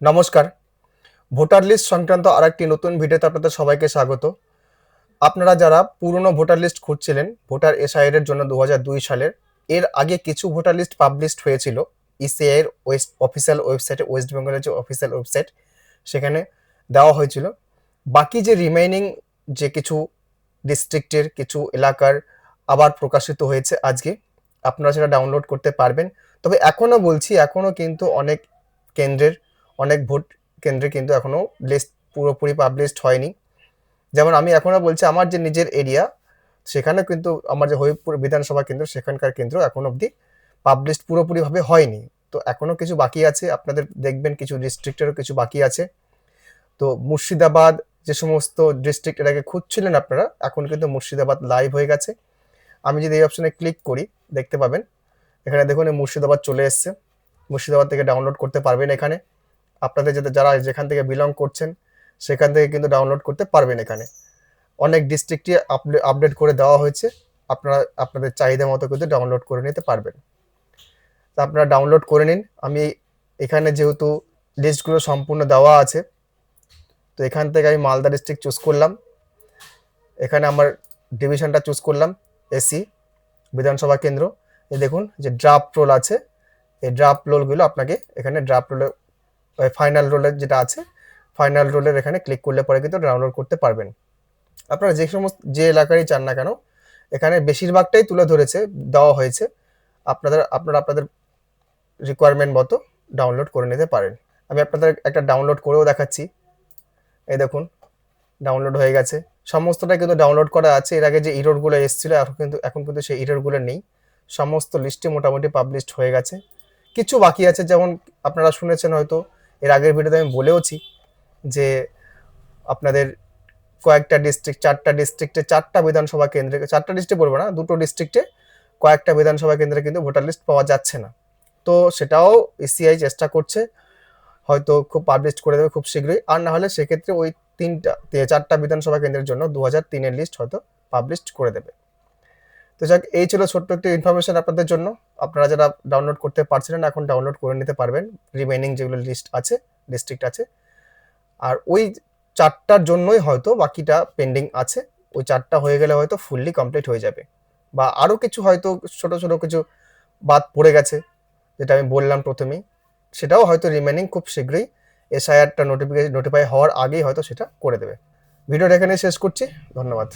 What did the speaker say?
নমস্কার। Voter list সংক্রান্ত আরেকটি নতুন ভিডিওতে আপনাদের সবাইকে স্বাগত। আপনারা যারা পুরনো ভোটার লিস্ট খুঁজছিলেন, ভোটার এসআইআর এর জন্য দু হাজার দুই সালের, এর আগে কিছু ভোটার লিস্ট পাবলিশড হয়েছিল। ইসিআই এর অফিসিয়াল ওয়েবসাইটে ওয়েস্ট বেঙ্গলের যে অফিসিয়াল ওয়েবসাইট সেখানে দেওয়া হয়েছিল। বাকি যে রিমেইনিং যে কিছু ডিস্ট্রিক্টের কিছু এলাকার আবার প্রকাশিত হয়েছে আজকে, আপনারা সেটা ডাউনলোড করতে পারবেন। তবে এখনও বলছি এখনও কিন্তু অনেক কেন্দ্রের অনেক ভোট কেন্দ্রে কিন্তু এখনও লিস্ট পুরোপুরি পাবলিশড হয়নি। যেমন আমি এখনও বলছি, আমার যে নিজের এরিয়া সেখানে কিন্তু আমার যে হরিপুর বিধানসভা কেন্দ্র, সেখানকার কেন্দ্র এখনও অবধি পাবলিশড পুরোপুরিভাবে হয়নি। তো এখনও কিছু বাকি আছে, আপনাদের দেখবেন কিছু ডিস্ট্রিক্টেরও কিছু বাকি আছে। তো মুর্শিদাবাদ যে সমস্ত ডিস্ট্রিক্ট আগে খুঁজছিলেন আপনারা, এখন কিন্তু মুর্শিদাবাদ লাইভ হয়ে গেছে। আমি যদি এই অপশনে ক্লিক করি, দেখতে পাবেন। এখানে দেখুন মুর্শিদাবাদ চলে এসছে। মুর্শিদাবাদ থেকে ডাউনলোড করতে পারবেন এখানে। আপনাদের যাতে যারা যেখান থেকে বিলং করছেন, সেখান থেকে কিন্তু ডাউনলোড করতে পারবেন এখানে। অনেক ডিস্ট্রিক্টই আপডেট করে দেওয়া হয়েছে। আপনারা, আপনাদের চাহিদা মতো কিন্তু ডাউনলোড করে নিতে পারবেন। তা আপনারা ডাউনলোড করে নিন। আমি এখানে যেহেতু লিস্টগুলো সম্পূর্ণ দেওয়া আছে, তো এখান থেকে আমি মালদা ডিস্ট্রিক্ট চুজ করলাম। এখানে আমার ডিভিশনটা চুজ করলাম এসি বিধানসভা কেন্দ্র। এই দেখুন যে ড্রাফট রোল আছে। এই ড্রাফট রোলগুলো আপনাকে এখানে ড্রাফট রোলে ফাইনাল রোলের যেটা আছে ফাইনাল রোলের এখানে ক্লিক করলে পরে কিন্তু ডাউনলোড করতে পারবেন। আপনারা যে সমস্ত, যে এলাকারই চান না কেন, এখানে বেশিরভাগটাই তুলে ধরেছে, দেওয়া হয়েছে। আপনাদের, আপনারা আপনাদের রিকোয়ারমেন্ট মতো ডাউনলোড করে নিতে পারেন। আমি আপনাদের একটা ডাউনলোড করেও দেখাচ্ছি। এই দেখুন ডাউনলোড হয়ে গেছে। সমস্তটা কিন্তু ডাউনলোড করা আছে। এর আগে যে ইরোরগুলো এসেছিল, এখন কিন্তু এখন কিন্তু সেই ইরোরগুলো নেই। সমস্ত লিস্টে মোটামুটি পাবলিশড হয়ে গেছে। কিছু বাকি আছে, যেমন আপনারা শুনেছেন হয়তো এর আগের ভিডিওতে আমি বলেওছি যে আপনাদের কয়েকটা ডিস্ট্রিক্ট চারটা ডিস্ট্রিক্টে চারটা বিধানসভা কেন্দ্রে, চারটা ডিস্ট্রিক্ট বলব না, দুটো ডিস্ট্রিক্টে কয়েকটা বিধানসভা কেন্দ্রে কিন্তু ভোটার লিস্ট পাওয়া যাচ্ছে না। তো সেটাও ইসিআই চেষ্টা করছে, হয়তো খুব পাবলিশ করে দেবে খুব শীঘ্রই। আর না হলে সেক্ষেত্রে ওই তিনটা, চারটা বিধানসভা কেন্দ্রের জন্য দু হাজার তিনের লিস্ট হয়তো পাবলিশ করে দেবে। তো যাক, এই ছিল ছোট্ট একটি ইনফরমেশন আপনাদের জন্য। আপনারা যারা ডাউনলোড করতে পারছিলেন এখন ডাউনলোড করে নিতে পারবেন। রিমেইনিং যেগুলো লিস্ট আছে ডিস্ট্রিক্ট আছে। আর ওই চারটার জন্যই হয়তো বাকিটা পেন্ডিং আছে। ওই চারটা হয়ে গেলে হয়তো ফুললি কমপ্লিট হয়ে যাবে। বা আরও কিছু হয়তো ছোট ছোট কিছু বাদ পড়ে গেছে, যেটা আমি বললাম প্রথমেই। সেটাও হয়তো রিমেনিং খুব শীঘ্রই এসআইআরটা নোটিফিকেশন নোটিফাই হওয়ার আগেই হয়তো সেটা করে দেবে। ভিডিওটা এখানে শেষ করছি। ধন্যবাদ।